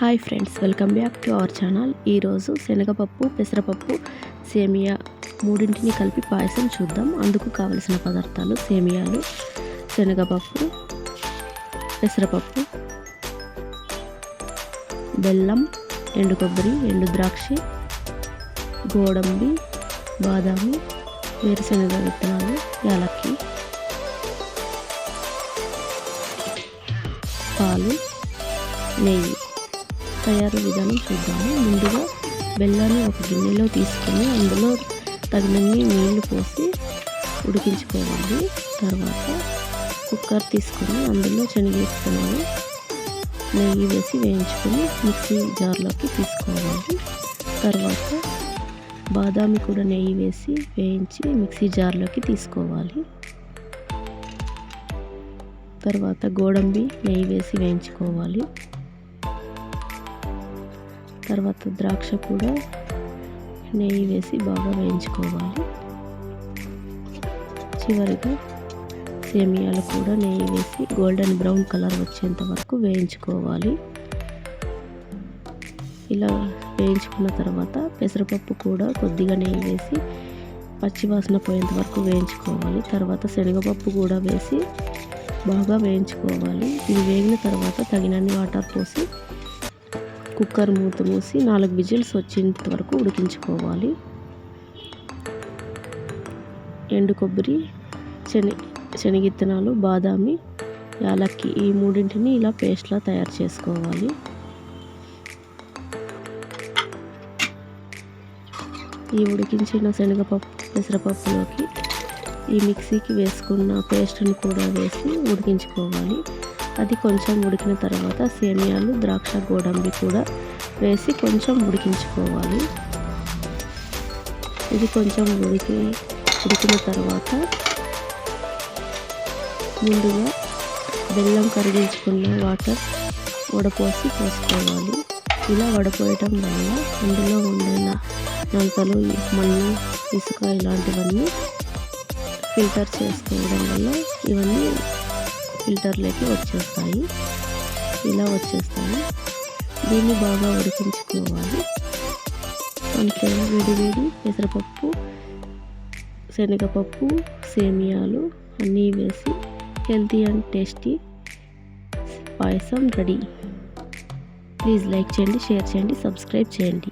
Hi friends welcome back to our channel. ఈరోజు శనగపప్పు పెసరపప్పు సేమియా మూడింటిని కలిపి పాయసం చూద్దాం. అందుకు కావలసిన పదార్థాలు సేమియాలు శనగపప్పు పెసరపప్పు బెల్లం ఎండు కొబ్బరి ఎండు ద్రాక్ష గోడంబి బాదాము వేరుశనగ విత్తనాలు యాలక్కి పాలు నెయ్యి. తయారు విధానం చూద్దాము. ముందుగా బెల్లాన్ని ఒక గిన్నెలో తీసుకొని అందులో తగినన్ని నీళ్ళు పోసి ఉడికించుకోవాలి. తర్వాత కుక్కర్ తీసుకొని అందులో శనగేస్తున్నాను నెయ్యి వేసి వేయించుకొని మిక్సీ జార్లోకి తీసుకోవాలి. తర్వాత బాదామి కూడా నెయ్యి వేసి వేయించి మిక్సీ జార్లోకి తీసుకోవాలి. తర్వాత గోడంబి నెయ్యి వేసి వేయించుకోవాలి. తర్వాత ద్రాక్ష కూడా నెయ్యి వేసి బాగా వేయించుకోవాలి. చివరిగా సేమియాలు కూడా నెయ్యి వేసి గోల్డెన్ బ్రౌన్ కలర్ వచ్చేంత వరకు వేయించుకోవాలి. ఇలా వేయించుకున్న తర్వాత పెసరపప్పు కూడా కొద్దిగా నెయ్యి వేసి పచ్చివాసన పోయేంత వరకు వేయించుకోవాలి. తర్వాత శనగపప్పు కూడా వేసి బాగా వేయించుకోవాలి. ఇది వేగిన తర్వాత తగినన్ని వాటర్ పోసి కుక్కర్ మూత మూసి నాలుగు విజిల్స్ వచ్చేంత వరకు ఉడికించుకోవాలి. ఎండు కొబ్బరి శని శనగిత్తనాలు బాదామి యాలక్కి ఈ మూడింటిని ఇలా పేస్ట్లా తయారు చేసుకోవాలి. ఈ ఉడికించిన శనగపప్పు పెసరపప్పులోకి ఈ మిక్సీకి వేసుకున్న పేస్ట్ని కూడా వేసి ఉడికించుకోవాలి. అది కొంచెం ఉడికిన తర్వాత సేమియాలు ద్రాక్ష గోడంబి కూడా వేసి కొంచెం ఉడికించుకోవాలి. ఇది కొంచెం ఉడికి ఉడికిన తర్వాత ముందుగా బెల్లం కరిగించుకున్న వాటర్ వడపోసి పోసుకోవాలి. ఇలా వడపోయటం వల్ల అందులో ఉండే నంతలు మన్ను ఇసుక ఇలాంటివన్నీ ఫిల్టర్ చేసుకోవడం వల్ల ఇవన్నీ ఫిల్టర్లోకి వచ్చేస్తాయి. ఇలా వచ్చేస్తాయి. దీన్ని బాగా ఉడికించుకోవాలి. అంతే వేడి వేడి పెసరపప్పు శనగపప్పు సేమియాలు అన్నీ వేసి healthy and tasty payasam ready. Please like చేయండి షేర్ చేయండి సబ్స్క్రైబ్ చేయండి.